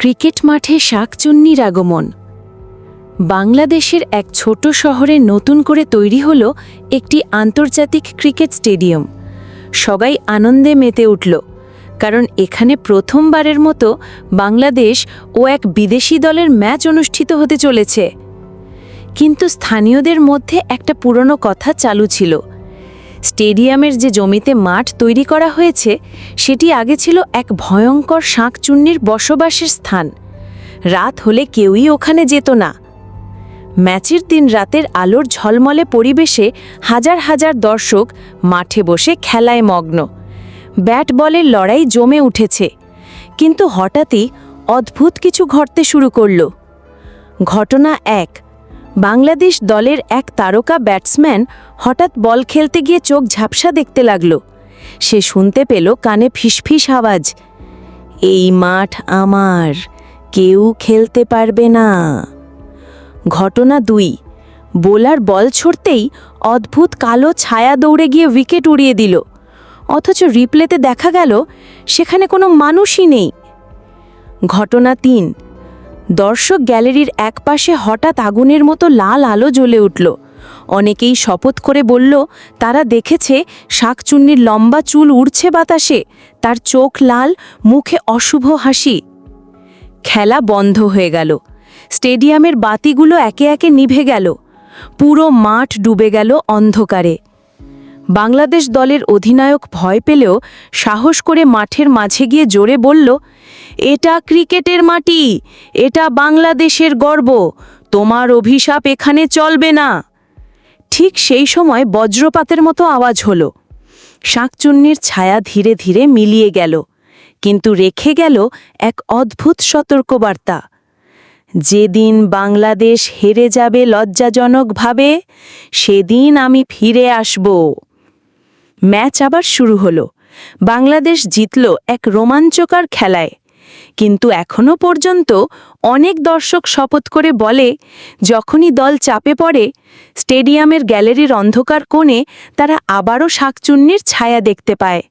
Cricket মাঠে শাকচুন্নির আগমন। বাংলাদেশের এক ছোট শহরে নতুন করে তৈরি হল একটি আন্তর্জাতিক ক্রিকেট স্টেডিয়াম। সবাই আনন্দে মেতে উঠল, কারণ এখানে প্রথমবারের মতো বাংলাদেশ ও এক বিদেশি দলের ম্যাচ অনুষ্ঠিত হতে চলেছে। কিন্তু স্থানীয়দের মধ্যে একটা পুরনো কথা চালু ছিল। স্টেডিয়ামের যে জমিতে মাঠ তৈরি করা হয়েছে, সেটি আগে ছিল এক ভয়ঙ্কর শাঁকচুন্নির বসবাসের স্থান। রাত হলে কেউই ওখানে যেত না। ম্যাচের দিন রাতের আলোর ঝলমলে পরিবেশে হাজার হাজার দর্শক মাঠে বসে খেলায় মগ্ন। ব্যাট বলের লড়াই জমে উঠেছে। কিন্তু হঠাৎই অদ্ভুত কিছু ঘটতে শুরু করল। ঘটনা এক বাংলাদেশ দলের এক তারকা ব্যাটসম্যান হঠাৎ বল খেলতে গিয়ে চোখ ঝাপসা দেখতে লাগল। সে শুনতে পেল কানে ফিসফিস আওয়াজ। এই মাঠ আমার, কেউ খেলতে পারবে না। ঘটনা দুই, বোলার বল ছড়তেই অদ্ভুত কালো ছায়া দৌড়ে গিয়ে উইকেট উড়িয়ে দিল। অথচ রিপ্লেতে দেখা গেল, সেখানে কোনো মানুষই নেই। ঘটনা তিন দর্শক গ্যালারির একপাশে হঠাৎ আগুনের মতো লাল আলো জ্বলে উঠল। অনেকেই শপথ করে বলল, তারা দেখেছে শাকচুন্নির লম্বা চুল উড়ছে বাতাসে, তার চোখ লাল, মুখে অশুভ হাসি। খেলা বন্ধ হয়ে গেল। স্টেডিয়ামের বাতিগুলো একে একে নিভে গেল। পুরো মাঠ ডুবে গেল অন্ধকারে। বাংলাদেশ দলের অধিনায়ক ভয় পেলেও সাহস করে মাঠের মাঝে গিয়ে জোরে বলল, এটা ক্রিকেটের মাটি, এটা বাংলাদেশের গর্ব, তোমার অভিশাপ এখানে চলবে না। ঠিক সেই সময় বজ্রপাতের মতো আওয়াজ হলো। শাঁকচুন্নির ছায়া ধীরে ধীরে মিলিয়ে গেল, কিন্তু রেখে গেল এক অদ্ভুত সতর্কবার্তা। যেদিন বাংলাদেশ হেরে যাবে লজ্জাজনকভাবে, সেদিন আমি ফিরে আসব। ম্যাচ আবার শুরু হলো। বাংলাদেশ জিতল এক রোমাঞ্চকর খেলায়। কিন্তু এখনও পর্যন্ত অনেক দর্শক শপথ করে বলে, যখনই দল চাপে পড়ে, স্টেডিয়ামের গ্যালারির অন্ধকার কোণে তারা আবারও শাকচুন্নির ছায়া দেখতে পায়।